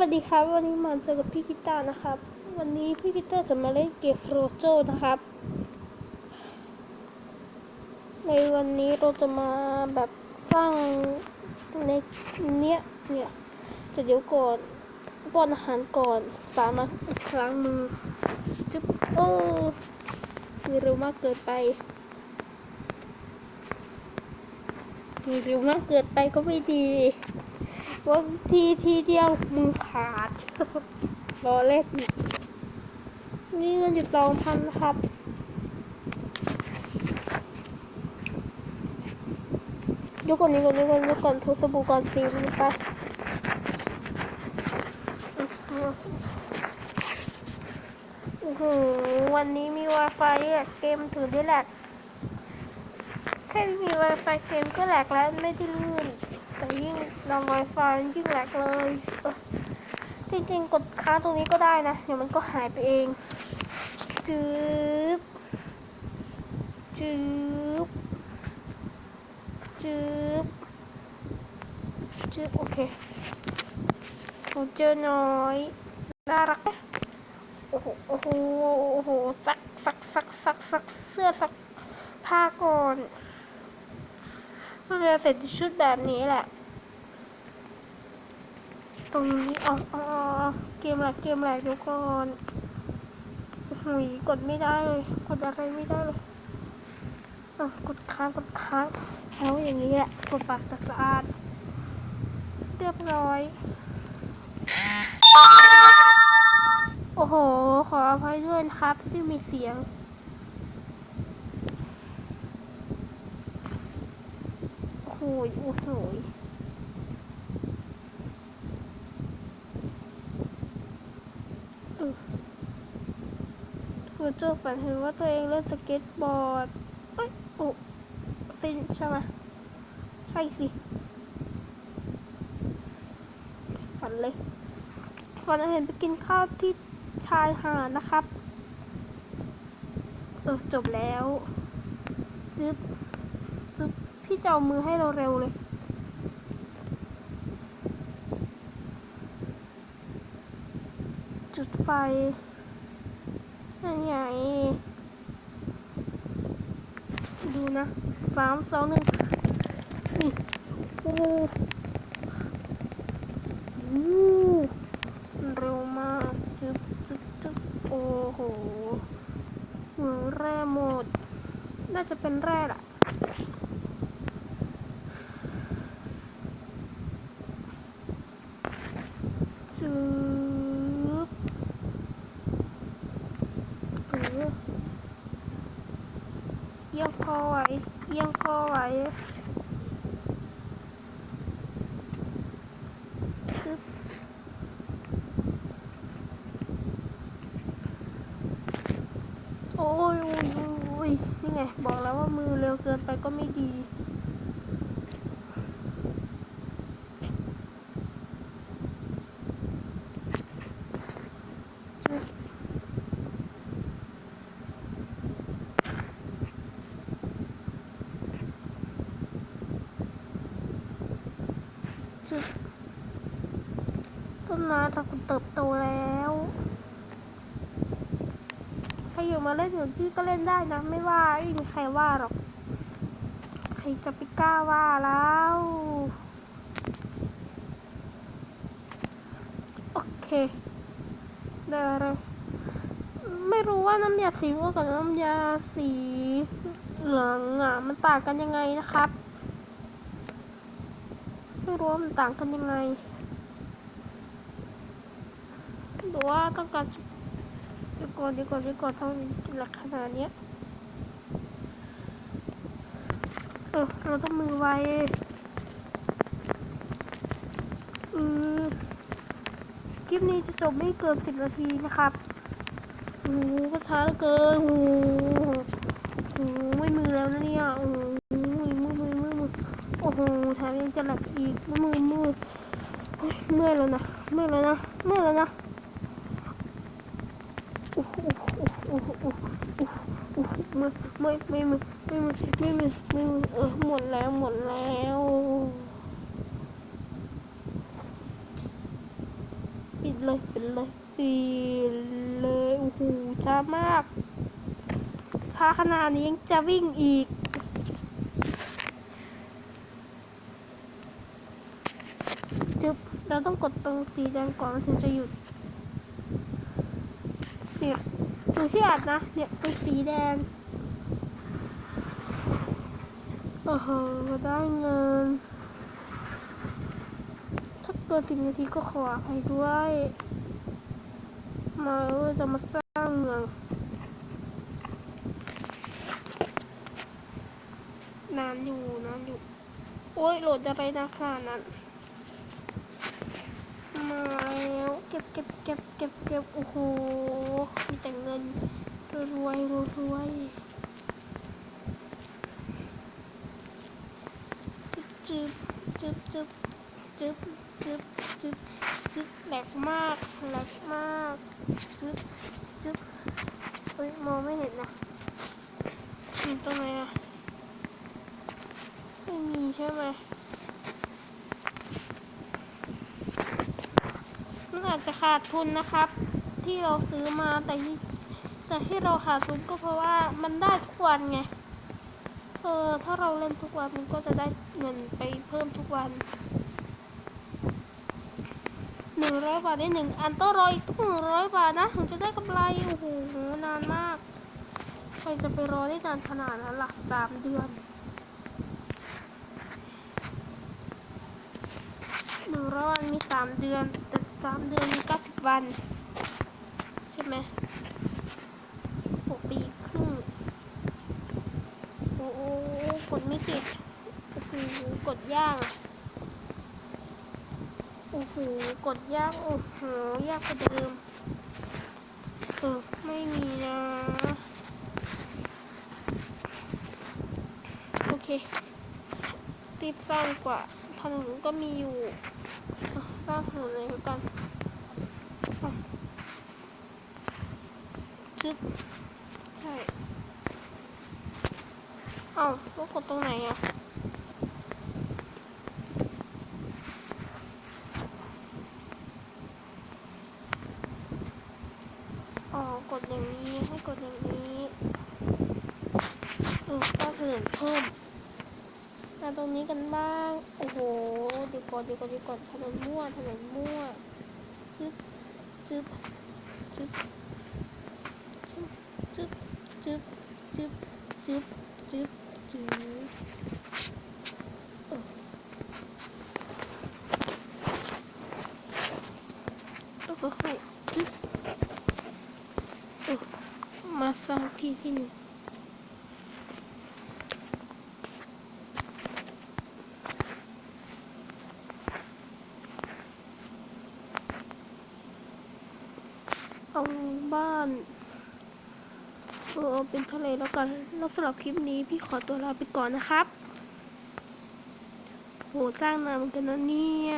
วัสดีครับ วันนี้มาเจอกับพี่กิตาร์นะครับ วันนี้พี่กิตาร์จะมาเล่นเกมโฟรโจนะครับ ในวันนี้เราจะมาแบบสร้างในเนี้ยเนี่ยแต่เดี๋ยวก่อนป้อนอาหารก่อนสามารถล้างมือจุ๊บโอ้มีเร็วมากเกินไปมีเร็วมากเกินไปก็ไม่ดี ว่าที่ที่เดียวมือขาดรอเล่นมีเงินอยู่สองพันครับยกก่อนยกก่อนยกก่อนยกก่อนทรสบู่ก่อนสิลงไปโอ้โหวันนี้มี Wi-Fi แหลกเกมถือได้แหลกแค่มี Wi-Fi เกมก็แหลกแล้วไม่ได้ลื่น แต่ยิ่งลอง Wi-Fi ยิ่งแหลกเลยที่จริงกดค้างตรงนี้ก็ได้นะ เดี๋ยวมันก็หายไปเองจืบจืบจืบจืบโอเคผมเจอน้อยน่ารักไหมโอ้โหโอ้โหโอ้โหซักซักซักซักซักเสื้อซักผ้าก่อน เมื่อเสร็จชุดแบบนี้แหละ ตรงนี้อ๋ออ๋อเกมแหลกเกมแหลกเดี๋ยวก่อนโอ้โหกดไม่ได้เลย กดอะไรไม่ได้เลยกดค้างกดค้างแล้วอย่างนี้แหละกดปากจากสะอาดเรียบร้อย โอ้โห ขออภัยด้วยนะครับที่มีเสียง โอ้โหโอ้โหคือเจอฝันเห็นว่าตัวเองเล่นสเก็ตบอร์ด เอ้ย โอ้ซินใช่ไหมใช่สิ ฝันเลย ฝันเห็นไปกินข้าวที่ชายหาดนะครับ เออ จบแล้ว จึ๊บ จึ๊บ ที่จะเอามือให้เราเร็วเลยจุดไฟนั่นไงดูนะสามสองหนึ่งนี่โอ้โหเร็วมากจึ๊บจึ๊บจึ๊บโอ้โหเหมืองแร่หมด น่าจะเป็นแร่แหละ จึ๊บเออเอียงคอไว้เอียงคอไว้จึ๊บโอ้ยโอ้ยโอ้ยนี่ไง บอกแล้วว่ามือเร็วเกินไปก็ไม่ดี จึ๊บต้นไม้ตะกุนเติบโตแล้วใครอยู่มาเล่นเหมือนพี่ก็เล่นได้นะไม่ว่าไม่มีใครว่าหรอก ใครจะไปกล้าว่าแล้วโอเคได้เลยไม่รู้ว่าน้ำยาสีม่วงกับน้ำยาสีเหลืองอะมันต่างกันยังไงนะครับ รู้ว่ามันต่างกันยังไงหรือว่าต้องการเดี๋ยวก่อนเดี๋ยวก่อนเดี๋ยวก่อนทำไมกินหลักขนาดเนี้ยเออเราต้องมือไวอือคลิปนี้จะจบไม่เกินสิบนาทีนะครับโอ้โหก็ช้าเหลือเกินโอ้โหโหไม่มือแล้วนะเนี่ยโอ้โหมือมือมือมือมือ โอ้โหแถมยังจะหลับอีกมือมือมือโอ้ยเมื่อยแล้วนะเมื่อยแล้วนะเมื่อยแล้วนะโอ้โหโอ้โหโอ้โหโอ้โหโอ้โหมือไม่ไม่มือไม่มือไม่มือไม่มือเออหมดแล้วหมดแล้วปิดเลยปิดเลยปิดเลยโอ้โหช้ามากช้าขนาดนี้ยังจะวิ่งอีก จึ๊บ เราต้องกดตรงสีแดงก่อนมันถึงจะหยุด เนี่ยดูที่อัดนะ เนี่ยเป็นสีแดง โอ้โหได้เงิน ถ้าเกินสิบนาทีก็ขออภัยด้วยมาเราจะมาสร้างเมืองนานอยู่นานอยู่ โอ้ยโหลดอะไรนะขานั้น มาแล้วเก็บเก็บเก็บเก็บเก็บโอ้โหมีแต่เงินรวยรวยรวยจึ๊บจึ๊บจึ๊บจึ๊บจึ๊บจึ๊บจึ๊บแหลกมากแหลกมากจึ๊บจึ๊บเฮ้ยมองไม่เห็นนะอยู่ตรงไหนอะไม่มีใช่ไหม มันอาจจะ ขาดทุนนะครับ ที่เราซื้อมาแต่ที่แต่ที่เราขาดทุนก็เพราะว่ามันได้ทุกวันไงเออถ้าเราเล่นทุกวันมันก็จะได้เงินไปเพิ่มทุกวันหนึ่งร้อยบาทได้หนึ่งอันต้องรออีกหนึ่งร้อยบาทนะถึงจะได้กำไรโอ้โหนานมากใครจะไปรอได้นานขนาดนั้นล่ะสามเดือนหนึ่งร้อยวันมีสามเดือนแต่ สามเดือนเก้าสิบวัน ใช่ไหมหกปีครึ่ง โอ้โหกดไม่ติด โอ้โหกดยางโอ้โหกดยางโอ้โหยากกว่าเดิม เออ ไม่มีนะ โอเครีบสร้างกว่าถนนก็มีอยู่ อะสร้างถนนเลยแล้วกันอะจึ๊บใช่เอ้าล้วกดตรงไหนอะอ๋อกดอย่างนี้ให้กดอย่างนี้เออก็เพิ่มเพิ่มมาตรงนี้กันบ้าง โอ้โห ก่อนเดี๋ยวก่อนเดี๋ยวก่อนถนนมั่วถนนมั่วจึ๊บจึ๊บจึ๊บจึ๊บจึ๊บจึ๊บจึ๊บจึ๊บจึ๊บจึ๊บเออแล้วก็ค่อยจึ๊บเออมาสร้างที่ที่หนึ่ง เอาบ้านเออเป็นทะเลแล้วกัน แล้วสำหรับคลิปนี้พี่ขอตัวลาไปก่อนนะครับโหสร้างนานเหมือนกันนะเนี่ย